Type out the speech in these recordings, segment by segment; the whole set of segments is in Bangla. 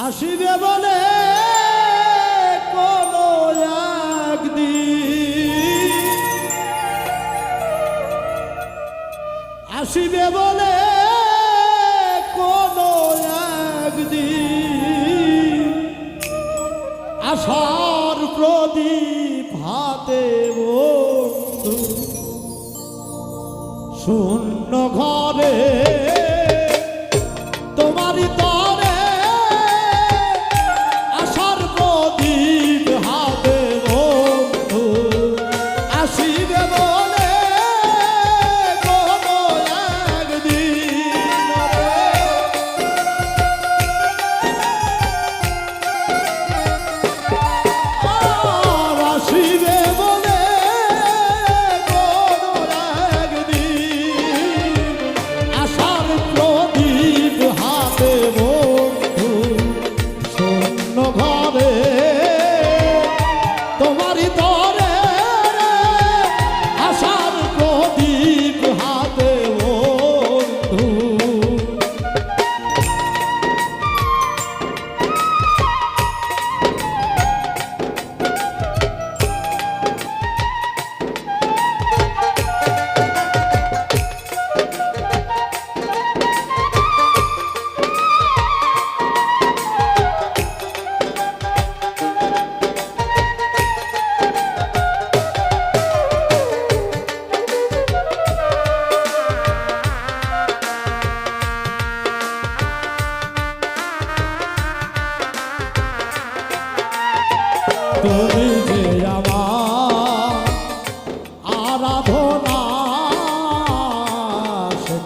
আসিবে বলে আসিবে বলে কোনো আশার প্রদীপ হাতে শূন্য ঘরে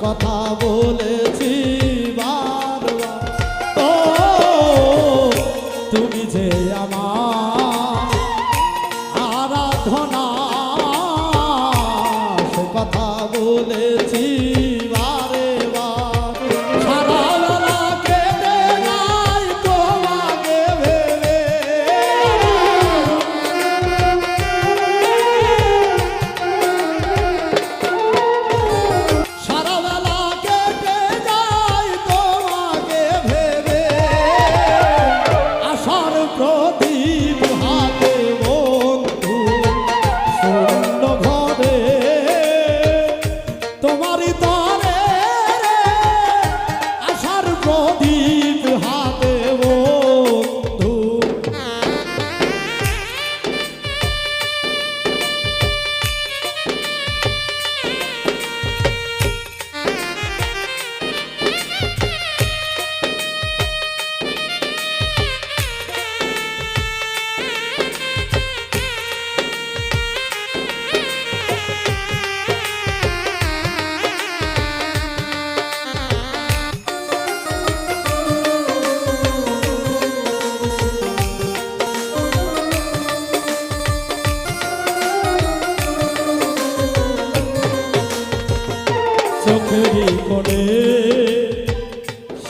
কথা বলেছি ও তুমি যে আমার আরাধনা সে কথা বলেছি চোখেরই কোণে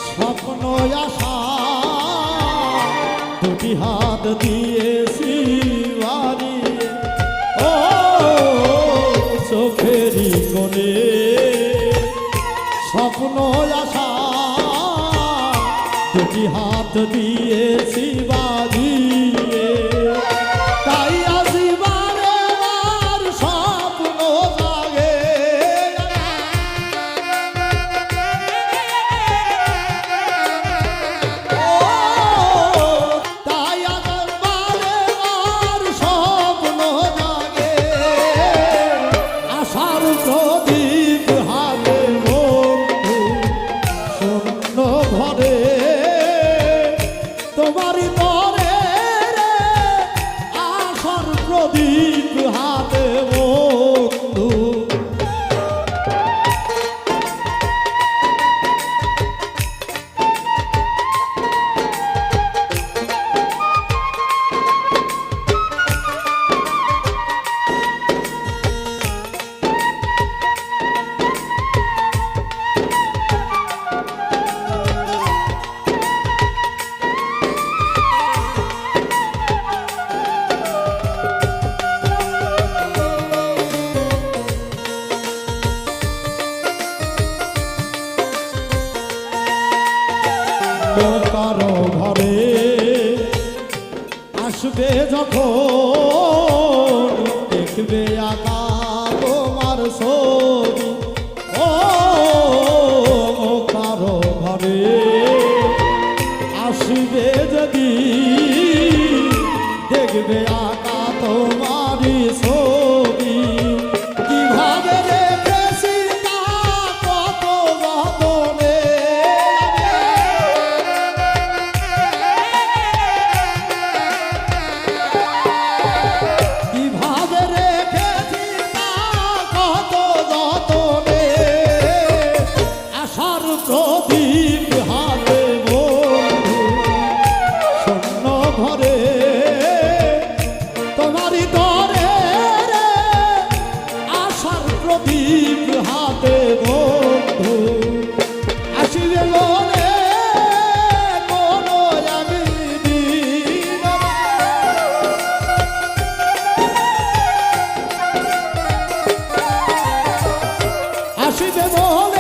স্বপ্ন আশা দুটি হাত দিয়েছি বাড়ি। ও চোখেরই কোণে স্বপ্ন আশা দুটি হাত দিয়েছি বাড়িয়ে ঘরে তোমারই আসবে যখন দেখবে আকা তোমার ছবি ও কারও ঘরে আসবে যদি দেখবে আকা তোমারই ছবি। প্রদীপ হাতে শূন্য ঘরে তোমারই দরে আশার প্রদীপ হাতে বন্ধু। আসিবে মনে কোনো একদিন আসিবে বলে